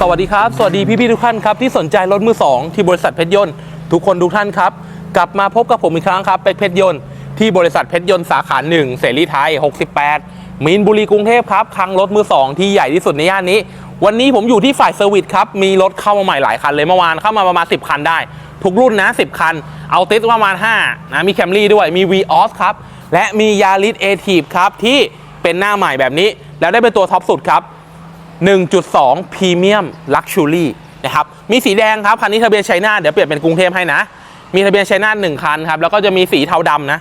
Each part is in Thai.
สวัสดีครับ สวัสดีพี่ๆทุกท่านครับที่สนใจรถมือสองที่บริษัทเพชรยนต์ทุกคนทุกท่านครับ กลับมาพบกับผมอีกครั้งครับเป็กเพชรยนต์ที่บริษัทเพชรยนต์สาขาหนึ่งเสรีไทย 68 มีนบุรีกรุงเทพครับคลังรถมือสองที่ใหญ่ที่สุดในย่านนี้ วันนี้ผมอยู่ที่ฝ่ายเซอร์วิสครับมีรถเข้ามาใหม่หลายคันเลยเมื่อวานเข้ามาประมาณ 10 คันได้ ทุกรุ่นนะ 10 คัน เอาติสประมาณ5นะมีแคมรี่ด้วยมี v ีออสครับและมียาริสเอทีฟครับที่ เป็นหน้าใหม่แบบนี้ แล้วได้เป็นตัวท็อปสุดครับ 1.2 Premium Luxury นะครับ มีสีแดงครับ คันนี้ทะเบียนชัยนาทเดี๋ยวเปลี่ยนเป็นกรุงเทพให้นะ มีทะเบียนชัยนาทหนึ่งคันครับ แล้วก็จะมีสีเทาดำนะ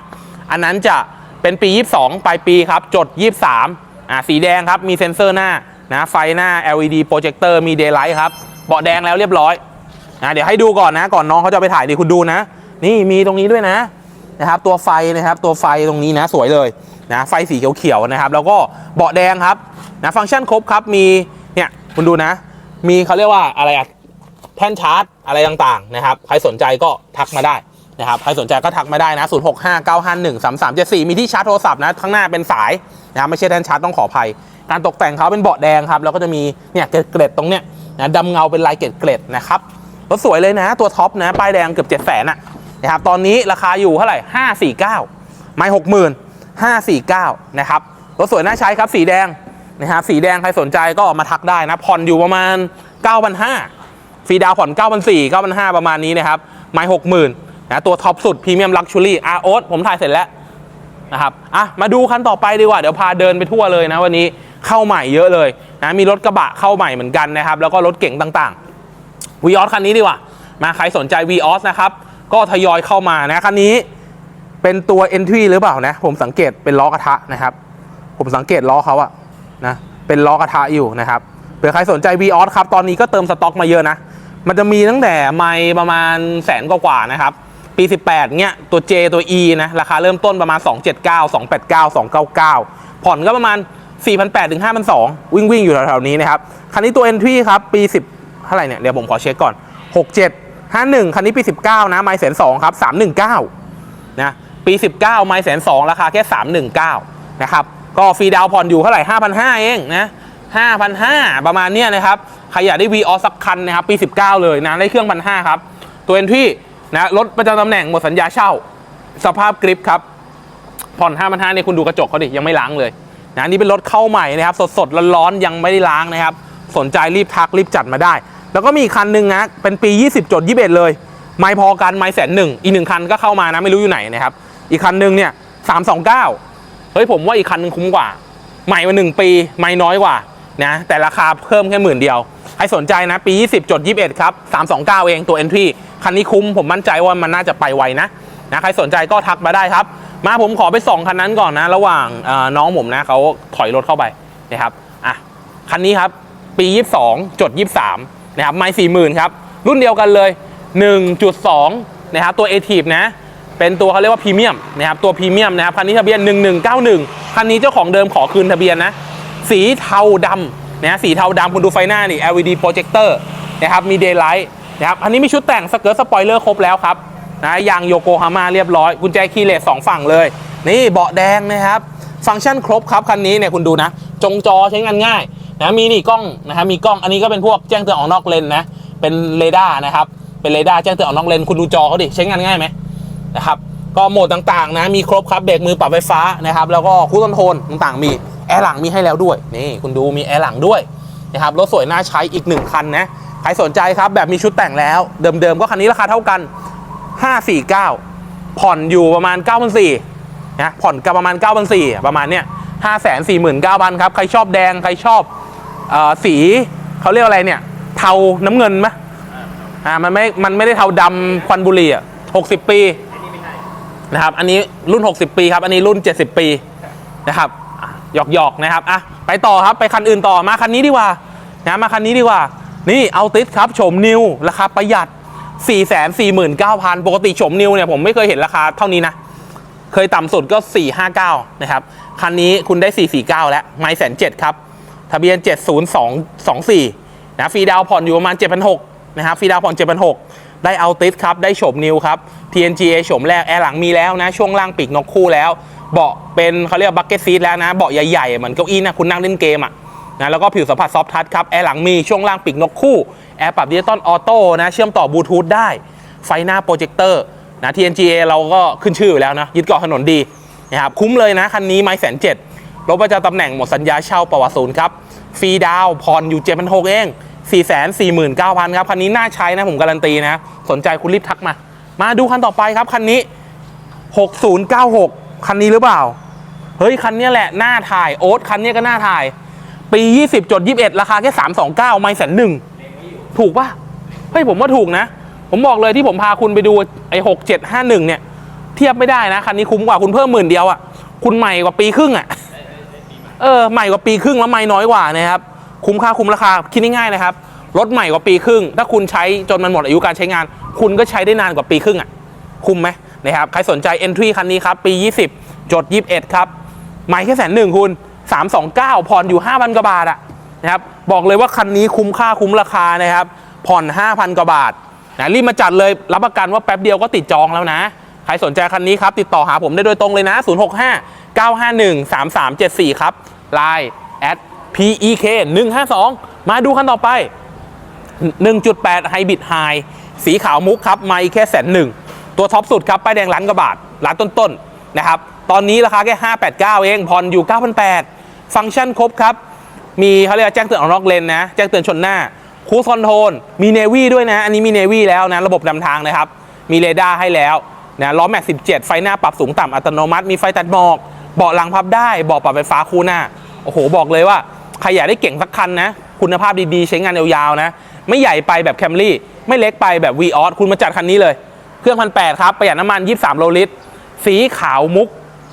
อันนั้นจะเป็นปี 22 ปลายปีครับ จด 23 อ่า สีแดงครับ มีเซ็นเซอร์หน้านะ ไฟหน้า LED โปรเจคเตอร์มี Daylight ครับ เบาะแดงแล้วเรียบร้อยนะเดี๋ยวให้ดูก่อนนะ ก่อนน้องเขาจะไปถ่ายดิคุณดูนะ นี่มีตรงนี้ด้วยนะ นะครับตัวไฟนะครับตัวไฟตรงนี้นะสวยเลยนะไฟสีเขียวๆนะครับ แล้วก็เบาะแดงครับนะฟังก์ชันครบครับมีเนี่ยคุณดูนะ มีเขาเรียกว่าอะไรอะแท่นชาร์จอะไรต่างๆนะครับใครสนใจก็ทักมาได้นะครับใครสนใจก็ทักมาได้นะ 0 6 5 9 5 1 3 3 7 4 มีที่ชาร์จโทรศัพท์นะ ข้างหน้าเป็นสายนะครับไม่ใช่แท่นชาร์จต้องขออภัย การตกแต่งเขาเป็นเบาะแดงครับ แล้วก็จะมีเนี่ยเกล็ดๆตรงเนี้ยนะดำเงาเป็นลายเกล็ดๆนะครับรถสวยเลยนะ ตัวท็อปนะ ป้ายแดงเกือบ 7 0 0 0 0นอะ นะครับตอนนี้ราคาอยู่เท่าไหร่ 549 ไม่60,000 549นะครับรถสวยน่าใช้ครับสีแดงนะครับสีแดงใครสนใจก็มาทักได้นะผ่อนอยู่ประมาณ 9,500ฟรีดาวน์ผ่อน 9,400 9,500 ประมาณนี้นะครับไม่60,000นะตัวท็อปสุดพรีเมียมลักชัวรี่อาร์โอสผมถ่ายเสร็จแล้วนะครับอะมาดูคันต่อไปดีกว่า เดี๋ยวพาเดินไปทั่วเลยนะวันนี้เข้าใหม่เยอะเลยนะมีรถกระบะเข้าใหม่เหมือนกันนะครับ แล้วก็รถเก๋งต่างๆวีออสคันนี้ดีกว่ามาใครสนใจวีออสนะครับ ก็ทยอยเข้ามานะคันนี้เป็นตัว entry หรือเปล่านะ ผมสังเกตเป็นล้อกระทะนะครับ ผมสังเกตล้อเขาอะนะเป็นล้อกระทะอยู่นะครับเผื่อใครสนใจวีออสครับ ตอนนี้ก็เติมสต็อกมาเยอะนะ มันจะมีตั้งแต่ไม่ประมาณแสนกว่าๆนะครับ ปี 18 เนี้ยตัว J ตัว E นะ ราคาเริ่มต้นประมาณ 279 289 299 ผ่อนก็ประมาณ 4,800ถึง5,200 วิ่งวิ่งอยู่แถวๆนี้นะครับ คันนี้ตัว Entry ครับ ปี 10เท่าไหร่เนี่ย เดี๋ยวผมขอเช็คก่อน 67 51 คันนี้ปี 19 นะไมล์แสนสองครับ 319 นะ ปี 19 ไมล์แสนสองราคาแค่ 319 นะครับ ก็ฟรีดาวผ่อนอยู่เท่าไหร่ 5,500 เองนะ 5,500 ประมาณเนี้ยนะครับ ใครอยากได้ V ออสักคันนะครับ ปี 19 เลยนะ ได้เครื่อง 1,500 ครับ ตัว Entry นะรถประจำตำแหน่งหมดสัญญาเช่า สภาพกริปครับ ผ่อน 5,500เนี่ยคุณดูกระจกเขาดิ ยังไม่ล้างเลยนะนี่เป็นรถเข้าใหม่นะครับ สดๆร้อนๆยังไม่ได้ล้างนะครับ สนใจรีบทักรีบจัดมาได้ แล้วก็มีอีกคันหนึ่งนะเป็นปี 20จด21 เลย ไม่พอกันไม่แสนหนึ่งอีกหนึ่งคันก็เข้ามานะไม่รู้อยู่ไหนนะครับอีกคันหนึ่งเนี่ย329เฮ้ยผมว่าอีกคันหนึ่งคุ้มกว่า ใหม่มาหนึ่งปีไม่น้อยกว่านะแต่ราคาเพิ่มแค่หมื่นเดียวให้สนใจนะปี 20จด21 ครับ 329 เองตัว entry คันนี้คุ้มผมมั่นใจว่ามันน่าจะไปไวนะนะใครสนใจก็ทักมาได้ครับ มาผมขอไปส่องคันนั้นก่อนนะ ระหว่างน้องผมนะเขาถอยรถเข้าไปนะครับอะคันนี้ครับ ปี 22จด23 นะครับไม่40,000ครับ รุ่นเดียวกันเลย 1.2 นะครับ ตัว a t i v นะ เป็นตัวเขาเรียกว่าพรีเมียมนะครับ ตัวพรีเมียมนะครับ คันนี้ทะเบียน 1191 คันนี้เจ้าของเดิมขอคืนทะเบียนนะ สีเทาดำนะสีเทาดำคุณดูไฟหน้านี่ LED โปรเจคเตอร์นะครับ มี Daylight นะครับอันนี้มีชุดแต่งสเกิร์ตสปอยเลอร์ครบแล้วครับนะยางโยโกฮาม่าเรียบร้อย กุญแจคีย์เลสสองฝั่งเลย นี่เบาะแดงนะครับ ฟังก์ชันครบครับ คันนี้เนี่ยคุณดูนะ จงจอใช้งานง่าย นะมีนี่กล้องนะครับมีกล้องอันนี้ก็เป็นพวกแจ้งเตือนออกนอกเลนนะเป็นเรดาร์นะครับเป็นเรดาร์แจ้งเตือนออกนอกเลนคุณดูจอเขาดิใช้งานง่ายไหมนะครับก็โหมดต่างๆนะมีครบครับเบรกมือปรับไฟฟ้านะครับแล้วก็คูลคอนโทรลต่างๆ มีแอร์หลังมีให้แล้วด้วยนี่คุณดูมีแอร์หลังด้วยนะครับรถสวยน่าใช้อีกหนึ่งคันนะใครสนใจครับแบบมีชุดแต่งแล้วเดิมๆ ก็คันนี้ราคาเท่ากัน 549 ผ่อนอยู่ประมาณ 9,400นะผ่อนกับประมาณ 9,400ประมาณเนี้ย549,000 ครับ ใครชอบแดง ใครชอบ สีเขาเรียกอะไรเนี่ย เทาน้ำเงินไหมอ่ามันไม่ มันไม่ได้เทาดำควันบุหรี่อะ60ปีนะครับ อันนี้รุ่น 60 ปีครับ อันนี้รุ่น 70 ปีนะครับหยอกหยอกนะครับอะไปต่อครับไปคันอื่นต่อมาคันนี้ดีกว่านะมาคันนี้ดีกว่า นี่เอาติสครับโฉมนิวราคาประหยัด 4 4 9 0 0 0 ปกติโฉมนิวเนี่ยผมไม่เคยเห็นราคาเท่านี้นะ เคยต่ำสุดก็ 459 นะครับ คันนี้คุณได้ 449 แล้ว ไม่แสนเจ็ดครับ ทะเบียน 70224 นะฟรีดาวผ่อนอยู่ประมาณ 7,600นะครับฟรีดาวน์ผ่อน 7,600 ได้เอาติสครับ ได้โฉมนิวครับ TNGA โฉมแรก แอร์หลังมีแล้วนะ ช่วงล่างปีกนกคู่แล้ว เบาะเป็นเขาเรียกบักเก็ตซีทแล้วนะ เบาะใหญ่ๆ เหมือนเก้าอี้นะ คุณนั่งเล่นเกมอะนะแล้วก็ผิวสัมผัสซอฟทัชครับ แอร์หลังมีช่วงล่างปีกนกคู่ แอร์ปรับดิจิตอลออโต้นะ เชื่อมต่อบลูทูธได้ ไฟหน้าโปรเจคเตอร์นะ TNGA เราก็ขึ้นชื่ออยู่แล้วนะยึดเกาะถนนดีนะครับคุ้มเลยนะคันนี้ไม่แสนเจ็ด รถประจำตำแหน่งหมดสัญญาเช่าประวัติศูนย์ครับ ฟรีดาวน์ผ่อนอยู่เจ็ดพันหกเอง4 4 9 0 0 0ครับ คันนี้น่าใช้นะผมการันตีนะ สนใจคุณรีบทักมา มาดูคันต่อไปครับ คันนี้6096คันนี้หรือเปล่า เฮ้ย คันนี้แหละน่าถ่ายโอ๊ตคันนี้ก็น่าถ่าย ปี20จด21ราคาแค่329ไม่แสนหนึ่งถูกปะเฮ้ยผมว่าถูกนะ ผมบอกเลยที่ผมพาคุณไปดูไอ้6751เนี่ย เทียบไม่ได้นะคันนี้คุ้มกว่าคุณเพิ่มหมื่นเดียวอะ่ะคุณใหม่กว่าปีครึ่งอะ่ะ เออใหม่กว่าปีครึ่งแล้วไม่น้อยกว่านะครับคุ้มค่าคุ้มราคาคิดง่ายๆนะครับรถใหม่กว่าปีครึ่ง ถ้าคุณใช้จนมันหมดอายุการใช้งาน คุณก็ใช้ได้นานกว่าปีครึ่งอะคุ้มไหมนะครับใครสนใจ entry คันนี้ครับปี 20 จด 21 ครับใหม่แค่แสนหนึ่งคุณ 329 ผ่อนอยู่ 5,000 กว่าบาทอะนะครับบอกเลยว่าคันนี้คุ้มค่าคุ้มราคานะครับผ่อน 5,000 กว่าบาทนะรีบมาจัดเลยรับประกันว่าแป๊บเดียวก็ติดจองแล้วนะ ใครสนใจคันนี้ครับ ติดต่อหาผมได้โดยตรงเลยนะ 065 951 3374 ครับ Line at PEK 152 มาดูคันต่อไป 1.8 Hybrid High สีขาวมุกครับไม่แค่แสนหนึ่งตัวท็อปสุดครับป้ายแดงล้านกว่าบาทล้านต้นๆนะครับ ตอนนี้ราคาแค่ 589 เองผ่อนอยู่ 9,800 ฟังก์ชันครบครับ มีเขาเรียกว่าแจ้งเตือนออกนอกเลนนะ แจ้งเตือนชนหน้าคูสคอนโทรลมีเนวี่ด้วยนะ อันนี้มีเนวี่แล้วนะ ระบบนำทางนะครับ มีเรดาร์ให้แล้ว นะล้อแม็ก 17 ไฟหน้าปรับสูงต่ำอัตโนมัติ มีไฟตัดหมอก เบาะหลังพับได้เบาะปรับไฟฟ้าคู่หน้า โอ้โห บอกเลยว่าใครอยากได้เก่งสักคันนะ คุณภาพดีๆ ใช้งานยาวๆนะ ไม่ใหญ่ไปแบบแคมรี่ไม่เล็กไปแบบ v ีออสคุณมาจัดคันนี้เลย เครื่องพันแครับ ประหยัดน้ำมัน 23 โลลิตร สีขาวมุก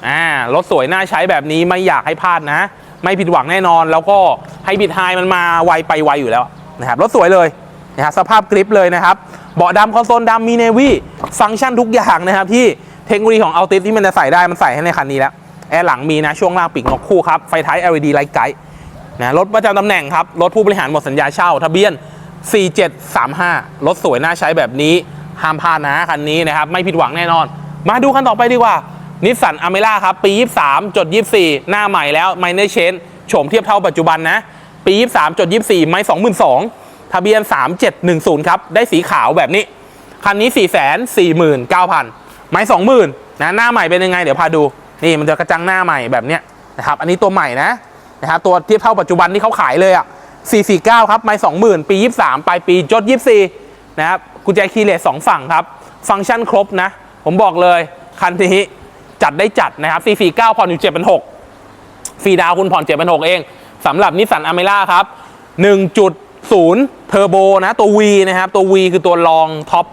อ่ารถสวยน่าใช้แบบนี้ไม่อยากให้พลาดนะ ไม่ผิดหวังแน่นอน แล้วก็ให้บิดไฮมันมาไวไปไวอยู่แล้วนะครับรถสวยเลยนะครับสภาพกริปเลยนะครับ เบาะดำคอนโซลดำมีเนวี่ฟังก์ชันทุกอย่างนะครับ ที่เทคโนโลยีของอัลติสที่มันจะใส่ได้มันใส่ให้ในคันนี้แล้วแอร์หลังมีนะช่วงล่างปีกนกคู่ครับไฟท้าย LED ไลท์ไกด์นะรถประจำตำแหน่งครับรถผู้บริหารหมดสัญญาเช่า ทะเบียน 4735 รถสวยน่าใช้แบบนี้ห้ามพลาดนะคันนี้นะครับ ไม่ผิดหวังแน่นอน มาดูคันต่อไปดีกว่านิสสันอเมร่าครับ ปี 23จด24 หน้าใหม่แล้วไมเนอร์เชนโฉมเทียบเท่าปัจจุบันนะ ปี 23จด24 ไม่22,000 ทะเบียน 3710 ครับ ได้สีขาวแบบนี้ คันนี้ 449,000 ไม้ 20,000นะหน้าใหม่เป็นยังไง เดี๋ยวพาดู นี่มันจะกระจังหน้าใหม่แบบเนี้ยนะครับ อันนี้ตัวใหม่นะนะครับตัวเทียบเท่าปัจจุบันที่เขาขายเลยอะ 449 ครับ ไม้20,000 ปี 23 ปลายปีจด 24 นะครับกุญแจคีย์เลสสองฝั่งครับ ฟังก์ชันครบนะ ผมบอกเลย คันนี้จัดได้จัดนะครับ 449 ผ่อนอยู่7,600ฟรีดาวคุณผ่อน7,600เองสำหรับนิสสันอเมร่าครับ 1.0เทอร์โบนะตัว V นะครับ ตัว V คือตัวรองท็อป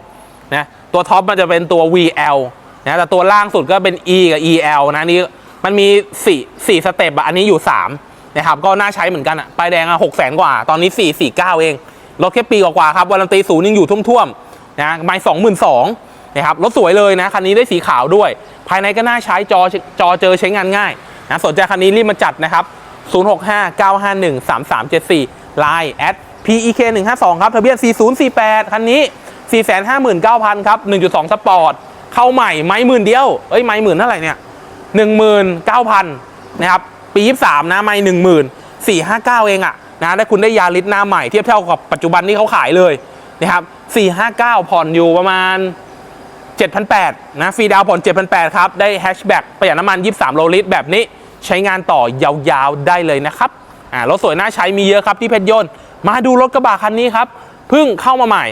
นะตัวท็อปมันจะเป็นตัว VL นะแต่ตัวล่างสุดก็เป็น E กับ EL นะนี่มันมี4 4สเต็ปอะอันนี้อยู่3นะครับก็น่าใช้เหมือนกันอะป้ายแดงอะ6 0 0 0 0กว่า ตอนนี้ 4 4 9 เองรถแค่ปีกว่าครับวารันตีศูนย์ยังอยู่ท่วมๆนะไม่สองหมื่นสองนะครับรถสวยเลยนะคันนี้ได้สีขาวด้วย ภายในก็น่าใช้จอจอเจอใช้งานง่ายนะสนใจคันนี้รีบมาจัดนะครับ 065 951 3374 Line at PEK 152ครับทะเบียน 4048 คันนี้ 459,000 ครับ 1.2 สปอร์ต เข้าใหม่ไม้หมื่นเดียว เอ้ยไม้หมื่นเท่าไหร่เนี่ย 19,000 นะครับ ปี23นะไม้10,000 459 เองอะนะได้คุณได้ยาลิสหน้าใหม่เทียบเท่ากับปัจจุบันที่เขาขายเลยนะครับ459 ผ่อนอยู่ประมาณ 7,800 นะฟรีดาวผ่อน 7,800 ครับ ได้แฮชแบ็กประหยัดน้ำมัน 23 โลลิตรแบบนี้ใช้งานต่อยาวๆได้เลยนะครับอ่ารถสวยน่าใช้มีเยอะครับที่เพชรยนต์ มาดูรถกระบะคันนี้ครับเพิ่งเข้ามาใหม่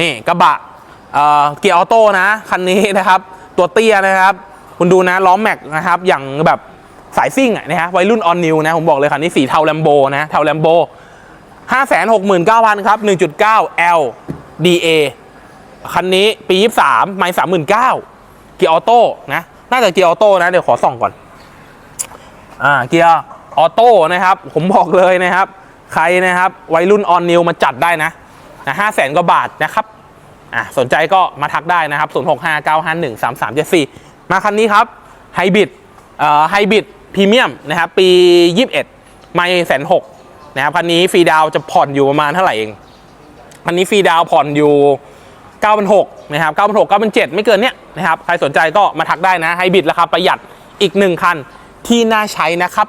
นี่กระบะเเกียร์ออโต้นะคันนี้นะครับตัวเตี้ยนะครับ คุณดูนะล้อแม็กนะครับอย่างแบบสายซิ่งนะฮะวัยรุ่นออนนิวนะผมบอกเลยคันนี้สีเทาแลมโบนะเทาแลมโบ569,000ครับ1.9 L DA คันนี้ปี 23ไม่39,000เกียร์ออโต้นะน่าจะเกียร์ออโต้นะเดี๋ยวขอส่องก่อนอ่าเกียร์ออโต้นะครับ ผมบอกเลยนะครับ ใครนะครับวัยรุ่นออนนิวมาจัดได้นะนะห้าแสนกว่าบาทนะครับอะสนใจก็มาทักได้นะครับ0 6 5 9 5 1 3 3 7 4 มาคันนี้ครับไฮบริดเอ่อไฮบริดพรีเมียมนะครับปี 21 ไม่แสนหกนะครับคันนี้ฟรีดาวจะผ่อนอยู่ประมาณเท่าไหร่เองคันนี้ฟรีดาวผ่อนอยู่9,600นะครับ9,600 9,700ไม่เกินเนี้ยนะครับใครสนใจก็มาทักได้นะไฮบริดราคาประหยัดอีก1คันที่น่าใช้นะครับ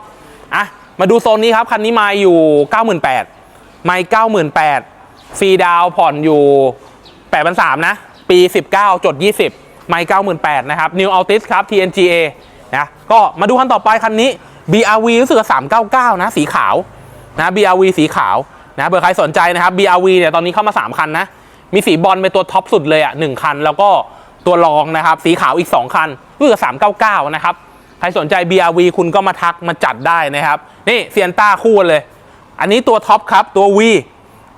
อะ มาดูโซนนี้ครับ คันนี้มาอยู่ 98,000ไม่98,000ฟรีดาวผ่อนอยู่8,300นะ ปี 19 จด 20 ไม่98,000นะครับ New Altis ครับ TNGA นะก็มาดูคันต่อไปคันนี้ BRV รู้สึกว่า399 นะ สีขาวนะ BRV สีขาวนะเบอร์ใครสนใจนะครับ BRV เนี่ยตอนนี้เข้ามา 3 คันนะ มีสีบอลเป็นตัวท็อปสุดเลยอะหนึ่งคัน แล้วก็ตัวรองนะครับ สีขาวอีก 2 คันรู้สึกว่า399 นะครับ ใครสนใจ BRV คุณก็มาทักมาจัดได้นะครับ นี่เซียนต้าคู่เลย อันนี้ตัวท็อปครับตัว V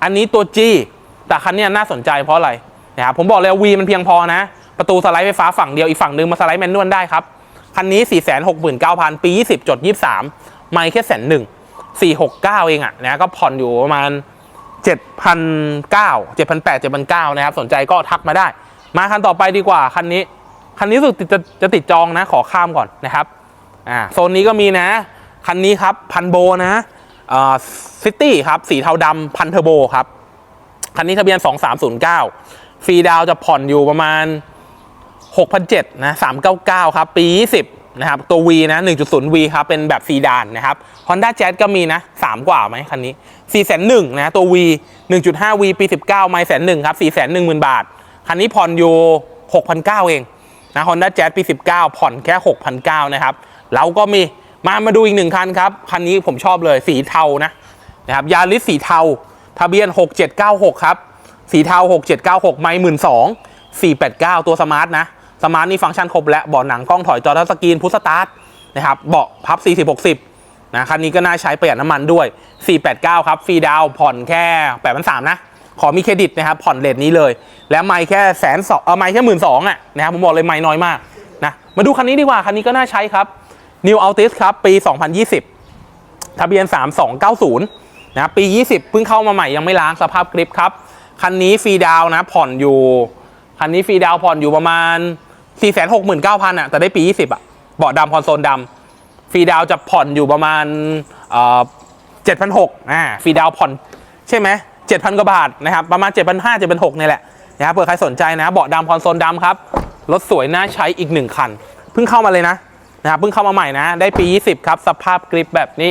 อันนี้ตัว G แต่คันนี้น่าสนใจเพราะอะไรนะครับผมบอกเลยว่า V มันเพียงพอนะ ประตูสไลด์ไฟฟ้าฝั่งเดียวอีกฝั่งหนึ่งมาสไลด์แมนนวลได้ครับ คันนี้ 469,000 ปี 20 จด 23 ไม่แค่แสนหนึ่ง469 เองอะนะก็ผ่อนอยู่ประมาณ 7,900 7,800 7,900 นะครับ สนใจก็ทักมาได้ มาคันต่อไปดีกว่า คันนี้ คันนี้สึกจะจะติดจองนะขอข้ามก่อนนะครับอ่าโซนนี้ก็มีนะ คันนี้ครับพันโบนะอ่าซิตี้ครับสีเทาดำพันเทอร์โบครับ คันนี้ทะเบียน 2309 ฟรีดาวจะผ่อนอยู่ประมาณ 6,700นะ399 ครับ ปี 20 นะครับ ตัว V นะ 1.0V ครับ เป็นแบบซีดานนะครับ Honda Jazz ก็มีนะ 3 กว่าไหมคันนี้4 1 0 0 0นะ ตัว V 1.5V ปี 19 ไม่แสนหนึ่งครับ 4 1 0 0 0 0 บาท คันนี้ผ่อนอยู่ 6,900 เอง นะ Honda Jazz ปี 19 ผ่อนแค่ 6,900 นะครับเราก็มีมามาดูอีกหนึ่งคันครับ คันนี้ผมชอบเลยสีเทานะนะครับยาริสสีเทา ทะเบียน 6796 ครับ สีเทา 6796 ไม่หมื่นสอง489 ตัวสมาร์ทนะ สมาร์ทนี่ฟังก์ชันครบและเบาะหนังกล้องถอยจอทัชสกรีนพุทสตาร์ทนะครับเบาะพับ 40 60 นะคันนี้ก็น่าใช้ประหยัดน้ำมันด้วย 489 ครับฟรีดาวผ่อนแค่8,300นะ ขอมีเครดิตนะครับผ่อนเลทนี้เลย และไม่แค่แสนสองเออไม่แค่หมื่นสองอะนะครับผมบอกเลยไม่น้อยมากนะมาดูคันนี้ดีกว่า คันนี้ก็น่าใช้ครับ New Altis ครับ ปี 2020 ทะเบียน 3290 นะปี 20 เพิ่งเข้ามาใหม่ยังไม่ล้างสภาพกริปครับ คันนี้ฟรีดาวนะผ่อนอยู่ คันนี้ฟรีดาวผ่อนอยู่ประมาณ 469,000อะแต่ได้ปี 20อะเบาะดำคอนโซลดำฟรีดาวจะผ่อนอยู่ประมาณเอ่อ7,600อ่าฟรีดาวผ่อนใช่ไหม 7,000 กว่าบาทนะครับประมาณ 7,500 7,600นี่แหละนะครับเผื่อใครสนใจนะเบาะดำคอนโซลดำครับรถสวยน่าใช้อีกหนึ่งคัน เพิ่งเข้ามาเลยนะนะครับเพิ่งเข้ามาใหม่นะ ได้ปี 20 ครับ สภาพกริปแบบนี้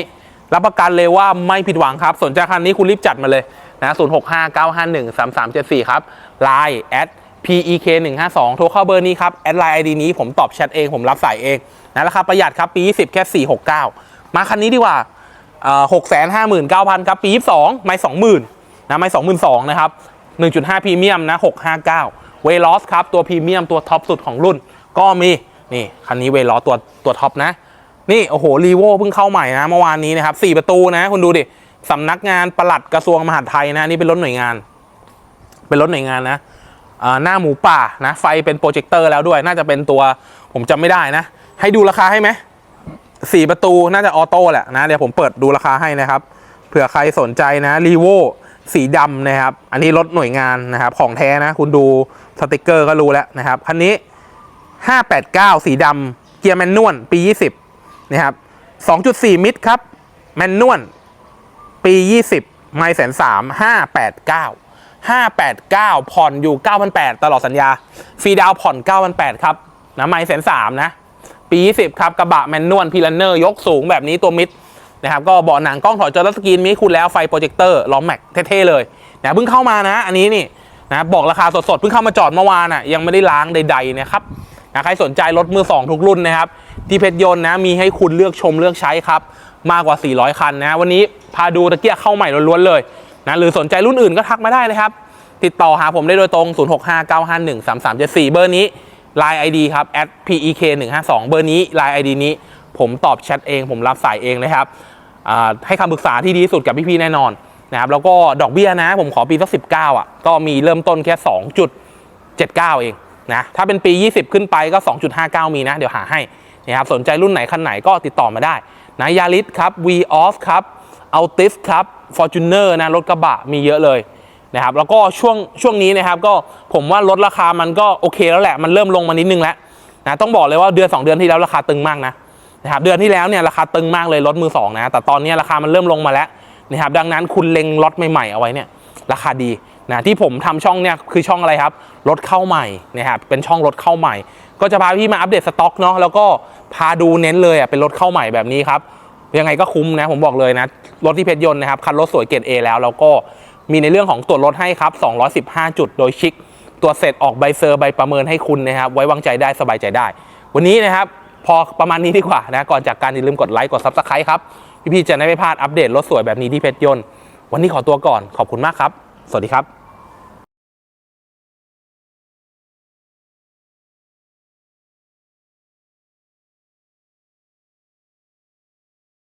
รับประกันเลยว่าไม่ผิดหวังครับ สนใจคันนี้คุณรีบจัดมาเลยนะ0659513374 ครับ Line at PEK 152โทรเข้าเบอร์นี้ครับแอดไลน์ ID นี้ผมตอบแชทเองผมรับสายเองนะราคาประหยัดครับปี 20 แค่ 469 มาคันนี้ดีกว่าหกแสนห้าหมื่นเก้าพันครับ ปี22ไม่20,000น นะไม่22,000นสองนะครับ1.5พรีเมียมนะ659เก้าเวลอสครับ ตัวพรีเมียมตัวท็อปสุดของรุ่น ก็มี นี่ คันนี้เวลอสตัวตัวท็อปนะ นี่โอ้โหรีโวเพิ่งเข้าใหม่นะเมื่อวานนี้นะครับ4ประตูนะคุณดูดิสำนักงานปลัดกระทรวงมหาดไทยนะนี่เป็นรถหน่วยงาน เป็นรถหน่วยงานนะหน้าหมูป่านะไฟเป็นโปรเจคเตอร์แล้วด้วย น่าจะเป็นตัวผมจำไม่ได้นะ ให้ดูราคาให้ไหมสี่ประตูน่าจะออโต้แหละนะ เดี๋ยวผมเปิดดูราคาให้นะครับ เผื่อใครสนใจนะรีโว สีดำนะครับ อันนี้รถหน่วยงานนะครับของแท้นะ คุณดูสติกเกอร์ก็รู้แล้วนะครับ คันนี้ 589 สีดำเกียร์แมนนวลปี 20 นะครับ 2.4 มิตรครับ แมนนวลปี 20 ไม่แสนสาม589 589ผ่อนอยู่9,800ตลอดสัญญา ฟรีดาวน์ผ่อน9,800ครับนะไม่แสนสามนะ ปี 20 ครับ กระบะแมนนวลพีลันเนอร์ยกสูงแบบนี้ตัวมิด นะครับก็เบาะหนังกล้องถอยจอทัชสกรีนนี้คุณแล้วไฟโปรเจคเตอร์ล้อมแม็กเท่ๆเลยนะเพิ่งเข้ามานะ อันนี้นี่นะบอกราคาสดๆเพิ่งเข้ามาจอดเมื่อวานอะยังไม่ได้ล้างใดๆนะครับนะใครสนใจรถมือ 2 ทุกรุ่นนะครับ ที่เพชรยนต์นะมีให้คุณเลือกชมเลือกใช้ครับมากกว่า 400 คันนะ วันนี้พาดูตะเกียเข้าใหม่ล้วนๆเลยนะหรือสนใจรุ่นอื่นก็ทักมาได้นะครับ ติดต่อหาผมได้โดยตรง 0659513374 เบอร์นี้ Line ID ครับ pek 152 เบอร์นี้ Line ID นี้ผมตอบแชทเองผมรับสายเองนะครับอ่า ให้คำปรึกษาที่ดีที่สุดกับพี่ๆแน่นอนนะครับแล้วก็ดอกเบี้ยนะ ผมขอปีสัก19อะก็มีเริ่มต้นแค่2.79เจ็ดเก้าเองนะถ้าเป็นปี 20 ขึ้นไปก็ 2.59 มีนะ เดี๋ยวหาให้นะครับสนใจรุ่นไหนคันไหนก็ติดต่อมาได้นะยาริสครับ v o f ครับ Altis ครับ Fortuner นะรถกระบะมีเยอะเลยนะครับแล้วก็ช่วงช่วงนี้นะครับก็ผมว่าลดราคามันก็โอเคแล้วแหละ มันเริ่มลงมานิดนึงแล้วนะต้องบอกเลยว่าเดือน 2 เดือนที่แล้วราคาตึงมากนะ นะครับเดือนที่แล้วเนี่ยราคาตึงมากเลยรถมือสองนะแต่ตอนนี้ราคามันเริ่มลงมาแล้วนะครับดังนั้นคุณเล็งรถใหม่ๆเอาไว้เนี่ยราคาดีนะที่ผมทำช่องเนี่ยคือช่องอะไรครับรถเข้าใหม่นะครับเป็นช่องรถเข้าใหม่ ก็จะพาพี่มาอัปเดตสต็อกเนาะแล้วก็พาดูเน้นเลยอะเป็นรถเข้าใหม่แบบนี้ครับยังไงก็คุ้มนะผมบอกเลยนะรถที่เพชรยนต์นะครับคันรถสวยเกรด A แล้วแล้วก็มีในเรื่องของตรวจรถให้ครับ 215 จุดโดยชิคตรวจเสร็จออกใบเซอร์ใบประเมินให้คุณนะครับไว้วางใจได้สบายใจได้ วันนี้นะครับ พอประมาณนี้ดีกว่านะก่อนจากการอย่าลืมกดไลค์กดซับสไครต์ครับพี่ๆจะได้ไม่พลาดอัปเดตรถสวยแบบนี้ที่เพชรยนต์วันนี้ขอตัวก่อนขอบคุณมากครับ สวัสดีครับ